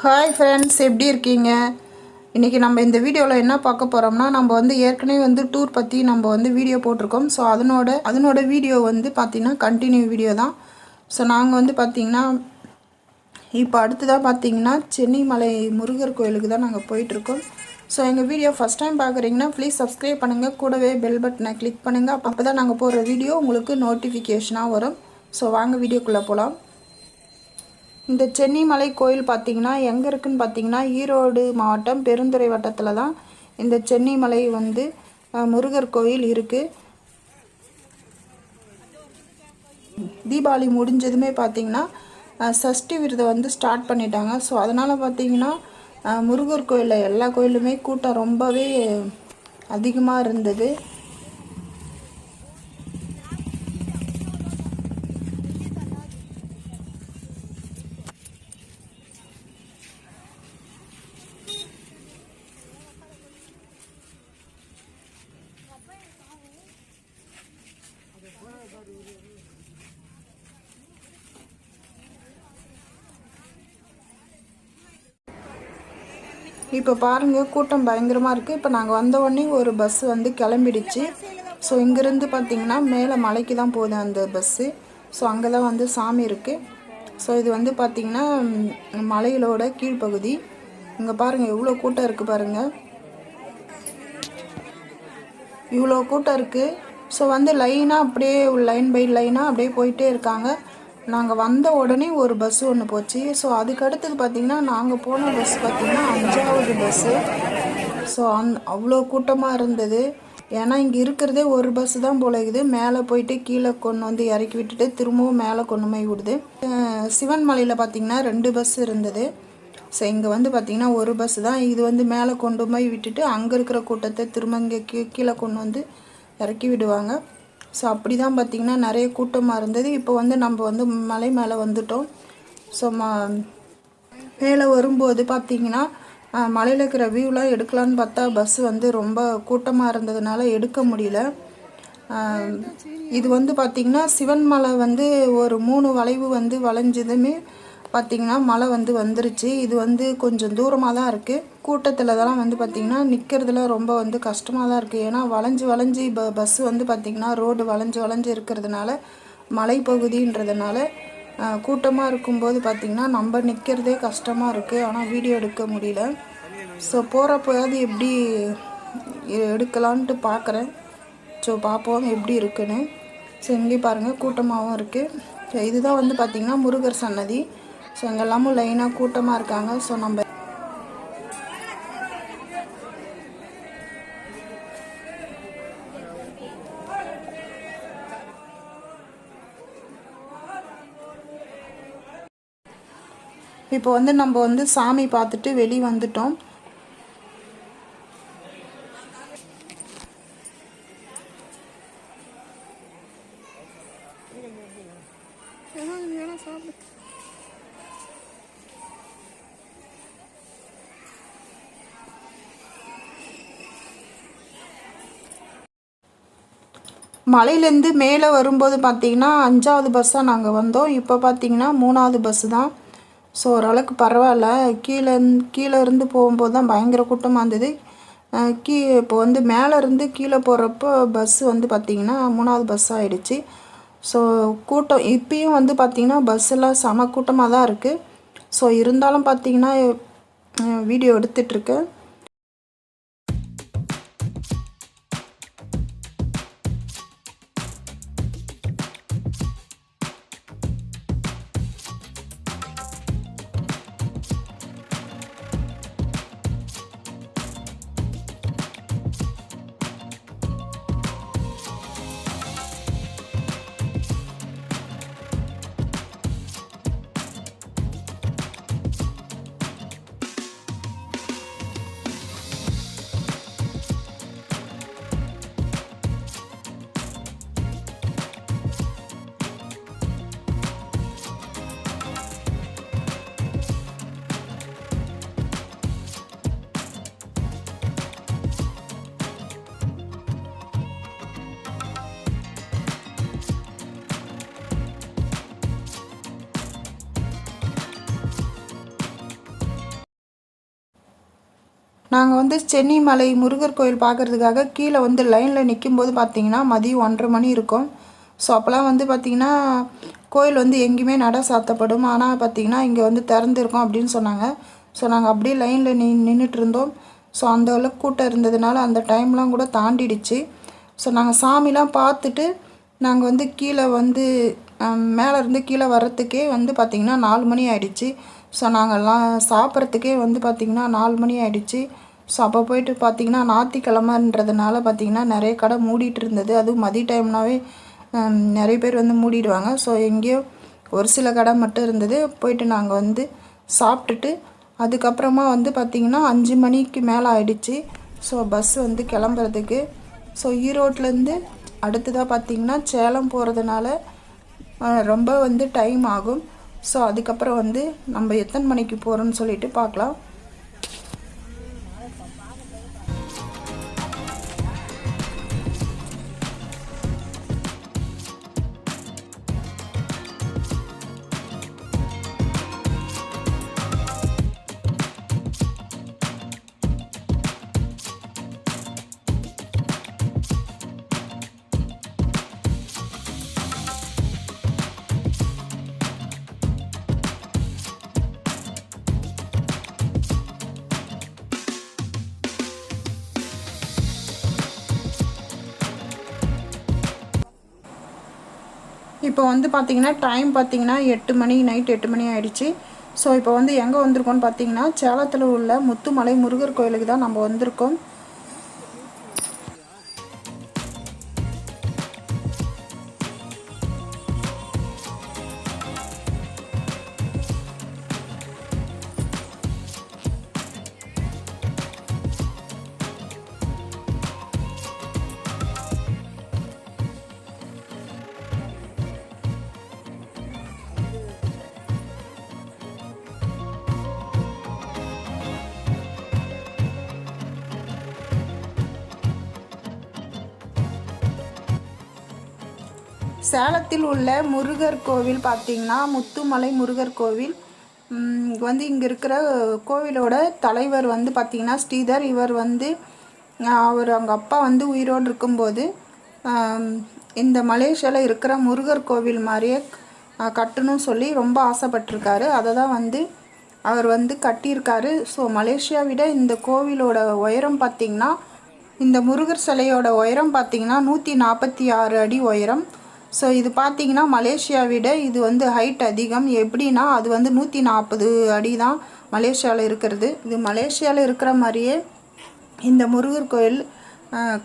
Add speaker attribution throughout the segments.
Speaker 1: Hi friends எப்படி இருக்கீங்க? இன்றைக்கி நம்ம இந்த வீடியோவில் என்ன பார்க்க போகிறோம்னா நம்ம வந்து ஏற்கனவே வந்து டூர் பற்றி நம்ம வந்து வீடியோ போட்டிருக்கோம். ஸோ அதனோட அதனோட வீடியோ வந்து பார்த்திங்கன்னா கண்டினியூ வீடியோ தான். ஸோ நாங்கள் வந்து பார்த்திங்கன்னா இப்போ அடுத்ததாக பார்த்தீங்கன்னா சென்னிமலை முருகர் கோயிலுக்கு தான் நாங்கள் போயிட்டுருக்கோம். ஸோ எங்கள் வீடியோ ஃபஸ்ட் டைம் பார்க்குறீங்கன்னா ப்ளீஸ் சப்ஸ்கிரைப் பண்ணுங்கள் கூடவே பெல் பட்டனை கிளிக் பண்ணுங்கள் அப்போ தான் நாங்கள் போடுற வீடியோ உங்களுக்கு நோட்டிஃபிகேஷனாக வரும். ஸோ வாங்க வீடியோக்குள்ளே போகலாம் இந்த சென்னிமலை கோயில் பார்த்தீங்கன்னா எங்கே இருக்குன்னு பார்த்தீங்கன்னா ஈரோடு மாவட்டம் பெருந்துறை வட்டத்தில் தான் இந்த சென்னிமலை வந்து முருகர் கோயில் இருக்குது தீபாவளி முடிஞ்சதுமே பார்த்தீங்கன்னா சஷ்டி விரதம் வந்து ஸ்டார்ட் பண்ணிட்டாங்க. ஸோ அதனால் பார்த்தீங்கன்னா முருகர் கோயிலில் எல்லா கோயிலுமே கூட்டம் ரொம்பவே அதிகமாக இருந்தது. இப்போ பாருங்கள் கூட்டம் பயங்கரமாக இருக்குது இப்போ நாங்கள் வந்த உடனே ஒரு பஸ் வந்து கிளம்பிடுச்சு. ஸோ இங்கேருந்து பார்த்திங்கன்னா மேலே மலைக்கு தான் போகுது அந்த பஸ்ஸு ஸோ அங்கே தான் வந்து சாமி இருக்குது ஸோ இது வந்து பார்த்திங்கன்னா ம், மலையிலோட கீழ்ப்பகுதி. இங்கே பாருங்கள் எவ்வளோ கூட்டம் இருக்குது பாருங்கள் இவ்வளோ கூட்டம் இருக்குது ஸோ வந்து லைனாக அப்படியே லைன் பை லைனாக அப்படியே போயிட்டே இருக்காங்க. நாங்கள் வந்த உடனே ஒரு பஸ் ஒன்று போச்சு. ஸோ அதுக்கு அடுத்தது பார்த்திங்கன்னா நாங்கள் போன பஸ் பார்த்திங்கன்னா அஞ்சாவது பஸ்ஸு ஸோ அந் அவ்வளோ கூட்டமாக இருந்தது. ஏன்னா இங்கே இருக்கிறதே ஒரு பஸ் தான் போல மேலே போயிட்டு கீழே கொண்டு வந்து இறக்கி விட்டுட்டு திரும்பவும் மேலே கொண்டு போய் விடுது. சிவன் மலையில் பார்த்திங்கன்னா ரெண்டு பஸ் இருந்தது. ஸோ இங்கே வந்து பார்த்திங்கன்னா ஒரு பஸ் தான். இது வந்து மேலே கொண்டு போய் விட்டுட்டு அங்கே இருக்கிற கூட்டத்தை திரும்ப இங்கே கீ கீழே கொண்டு வந்து இறக்கி விடுவாங்க. ஸோ அப்படி தான் பார்த்திங்கன்னா நிறைய கூட்டமாக இருந்தது. இப்போ வந்து நம்ம வந்து மலை மேலே வந்துட்டோம். ஸோ ம மேலே வரும்போது பார்த்தீங்கன்னா மலையில் இருக்கிற வியூலாம் எடுக்கலான்னு பார்த்தா பஸ் வந்து ரொம்ப கூட்டமாக இருந்ததுனால எடுக்க முடியல. இது வந்து பார்த்திங்கன்னா சிவன் மலை வந்து ஒரு மூணு வளைவு வந்து வளைஞ்சதுமே பார்த்திங்கன்னா மழை வந்து வந்துருச்சு. இது வந்து கொஞ்சம் தூரமாக தான் இருக்குது கூட்டத்தில் தான் வந்து பார்த்திங்கன்னா நிற்கிறதுல ரொம்ப வந்து கஷ்டமாக தான் இருக்குது ஏன்னா வளைஞ்சு வளைஞ்சு ப பஸ் வந்து பார்த்திங்கன்னா ரோடு வளைஞ்சு வளைஞ்சு இருக்கிறதுனால மலைப்பகுதின்றதுனால கூட்டமாக இருக்கும்போது பார்த்திங்கன்னா நம்ம நிற்கிறதே கஷ்டமாக இருக்குது ஆனால் வீடியோ எடுக்க முடியல. ஸோ போகிறப்போயாவது எப்படி எ- எடுக்கலான்ட்டு பார்க்குறேன் ஸோ பார்ப்போம் எப்படி இருக்குன்னு. ஸோ இங்கே பாருங்கள் கூட்டமாகவும் இருக்குது ஸோ இதுதான் வந்து பார்த்திங்கன்னா முருகர் சன்னதி. ஸோ இங்கெல்லாமும் லைனாக கூட்டமாக இருக்காங்க ஸோ நம்ம இப்போ வந்து நம்ம வந்து சாமி பார்த்துட்டு வெளியே வந்துட்டோம். மலையிலேருந்து மேலே வரும்போது பார்த்திங்கன்னா அஞ்சாவது பஸ்ஸாக நாங்கள் வந்தோம். இப்போ பார்த்திங்கன்னா மூணாவது பஸ்ஸு தான். ஸோ ஓரளவுக்கு பரவாயில்ல. கீழே இருந்து கீழே இருந்து போகும்போது தான் பயங்கர கூட்டமாக இருந்தது. கீ இப்போ வந்து மேலே இருந்து கீழே போகிறப்போ பஸ்ஸு வந்து பார்த்திங்கன்னா மூணாவது பஸ் ஆகிடுச்சு ஸோ கூட்டம் இப்பயும் வந்து பார்த்திங்கன்னா பஸ்ஸெல்லாம் செம கூட்டமாக தான் இருக்குது ஸோ இருந்தாலும் பார்த்தீங்கன்னா வீடியோ எடுத்துகிட்ருக்கேன் நாங்கள் வந்து சென்னிமலை முருகர் கோயில் பார்க்குறதுக்காக கீழே வந்து லைனில் நிற்கும்போது பார்த்தீங்கன்னா மதியம் ஒன்றரை மணி இருக்கும். ஸோ அப்போல்லாம் வந்து பார்த்திங்கன்னா கோயில் வந்து எங்கேயுமே நட சாத்தப்படும். ஆனால் பார்த்திங்கன்னா இங்கே வந்து திறந்துருக்கோம் அப்படின்னு சொன்னாங்க. ஸோ நாங்கள் அப்படியே லைனில் நின் நின்றுட்டு இருந்தோம். ஸோ அந்த அளவுக்கு கூட்டம் இருந்ததுனால அந்த டைம்லாம் கூட தாண்டிடுச்சு. ஸோ நாங்கள் சாமிலாம் பார்த்துட்டு நாங்கள் வந்து கீழே வந்து மேலே இருந்து கீழே வர்றதுக்கே வந்து பார்த்திங்கன்னா நாலு மணி ஆயிடுச்சு. ஸோ நாங்கள்லாம் சாப்பிட்றதுக்கே வந்து பார்த்திங்கன்னா நாலு மணி ஆகிடுச்சு ஸோ அப்போ போயிட்டு பார்த்திங்கன்னா ஞாயிற்றுக்கிழமைன்றதுனால பார்த்திங்கன்னா நிறைய கடை மூடிட்டு இருந்தது. அதுவும் மதிய டைம்னாவே நிறைய பேர் வந்து மூடிடுவாங்க. ஸோ எங்கேயோ ஒரு சில கடை மட்டும் இருந்தது. போயிட்டு நாங்கள் வந்து சாப்பிட்டுட்டு அதுக்கப்புறமா வந்து பார்த்திங்கன்னா அஞ்சு மணிக்கு மேலே ஆயிடுச்சு. ஸோ பஸ் வந்து கிளம்புறதுக்கு. ஸோ ஈரோட்லேருந்து அடுத்ததாக பார்த்திங்கன்னா சேலம் போகிறதுனால ரொம்ப வந்து டைம் ஆகும். ஸோ அதுக்கப்புறம் வந்து நம்ம எத்தனை மணிக்கு போகிறோன்னு சொல்லிட்டு பார்க்கலாம். இப்போ வந்து பார்த்திங்கன்னா டைம் பார்த்திங்கன்னா எட்டு மணி நைட் எட்டு மணி ஆயிடுச்சு. ஸோ இப்போ வந்து எங்கே வந்திருக்கோம்னு பார்த்தீங்கன்னா சேலத்தில் உள்ள முத்துமலை முருகர் கோயிலுக்கு தான் நம்ம வந்திருக்கோம். சேலத்தில் உள்ள முருகர் கோவில் பார்த்திங்கன்னா முத்துமலை முருகர் கோவில். வந்து இங்கே இருக்கிற கோவிலோட தலைவர் வந்து பார்த்திங்கன்னா ஸ்ரீதர். இவர் வந்து அவர் அவங்க அப்பா வந்து உயிரோடு இருக்கும்போது இந்த மலேசியாவில் இருக்கிற முருகர் கோவில் மாதிரியே கட்டணும் சொல்லி ரொம்ப ஆசைப்பட்டிருக்காரு. அதை தான் வந்து அவர் வந்து கட்டியிருக்காரு. ஸோ மலேசியா விட இந்த கோவிலோட உயரம் பார்த்திங்கன்னா இந்த முருகர் சிலையோட உயரம் பார்த்திங்கன்னா நூற்றி நாற்பத்தி ஆறு அடி உயரம். ஸோ இது பார்த்திங்கன்னா மலேசியா விட இது வந்து ஹைட் அதிகம். எப்படின்னா அது வந்து நூற்றி நாற்பது அடி தான் மலேசியாவில் இருக்கிறது. இது மலேசியாவில் இருக்கிற மாதிரியே இந்த முருகர் கோயில்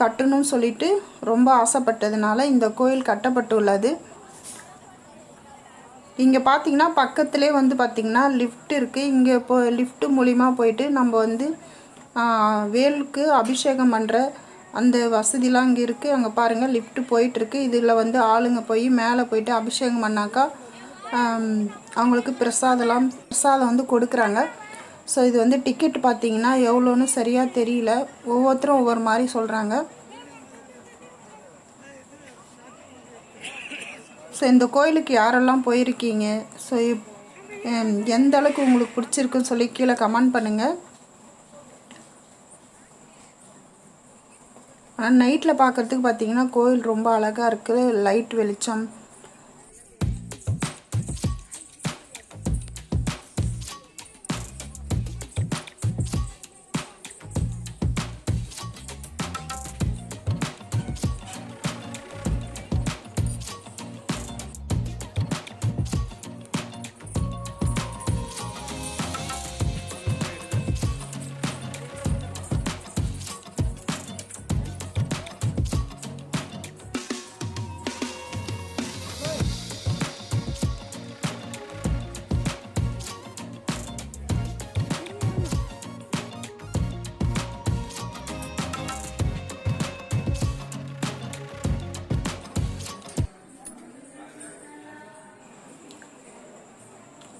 Speaker 1: கட்டணும்னு சொல்லிட்டு ரொம்ப ஆசைப்பட்டதுனால இந்த கோயில் கட்டப்பட்டுள்ளது. இங்கே பார்த்தீங்கன்னா பக்கத்துலேயே வந்து பார்த்திங்கன்னா லிஃப்ட் இருக்குது இங்கே இப்போ லிஃப்ட்டு மூலிமா போயிட்டு நம்ம வந்து வேலுக்கு அபிஷேகம் பண்ணுற அந்த வசதிலாம் இங்கே இருக்குது அங்கே பாருங்கள் லிஃப்ட்டு போயிட்டுருக்கு இதில் வந்து ஆளுங்க போய் மேலே போயிட்டு அபிஷேகம் பண்ணாக்கா அவங்களுக்கு பிரசாதம்லாம் பிரசாதம் வந்து கொடுக்குறாங்க. ஸோ இது வந்து டிக்கெட் பார்த்தீங்கன்னா எவ்வளோன்னு சரியாக தெரியல. ஒவ்வொருத்தரும் ஒவ்வொரு மாதிரி சொல்கிறாங்க ஸோ இந்த கோயிலுக்கு யாரெல்லாம் போயிருக்கீங்க? ஸோ எந்த அளவுக்கு உங்களுக்கு பிடிச்சிருக்குன்னு சொல்லி கீழே கமெண்ட் பண்ணுங்கள் ஆனால் நைட்டில் பார்க்குறதுக்கு பார்த்தீங்கன்னா கோயில் ரொம்ப அழகாக இருக்குது. லைட் வெளிச்சம்.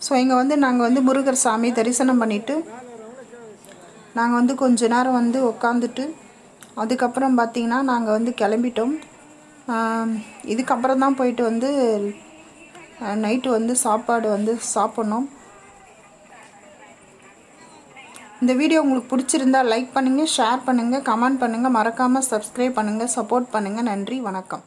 Speaker 1: ஸோ இங்கே வந்து நாங்கள் வந்து முருகர் சாமி தரிசனம் பண்ணிவிட்டு நாங்கள் வந்து கொஞ்ச நேரம் வந்து உட்காந்துட்டு அதுக்கப்புறம் பார்த்திங்கன்னா நாங்கள் வந்து கிளம்பிட்டோம். இதுக்கப்புறம் தான் போயிட்டு வந்து நைட்டு வந்து சாப்பாடு வந்து சாப்பிட்ணும். இந்த வீடியோ உங்களுக்கு பிடிச்சிருந்தா லைக் பண்ணுங்கள் ஷேர் பண்ணுங்கள் கமெண்ட் பண்ணுங்கள் மறக்காமல் சப்ஸ்கிரைப் பண்ணுங்கள் சப்போர்ட் பண்ணுங்கள் நன்றி வணக்கம்.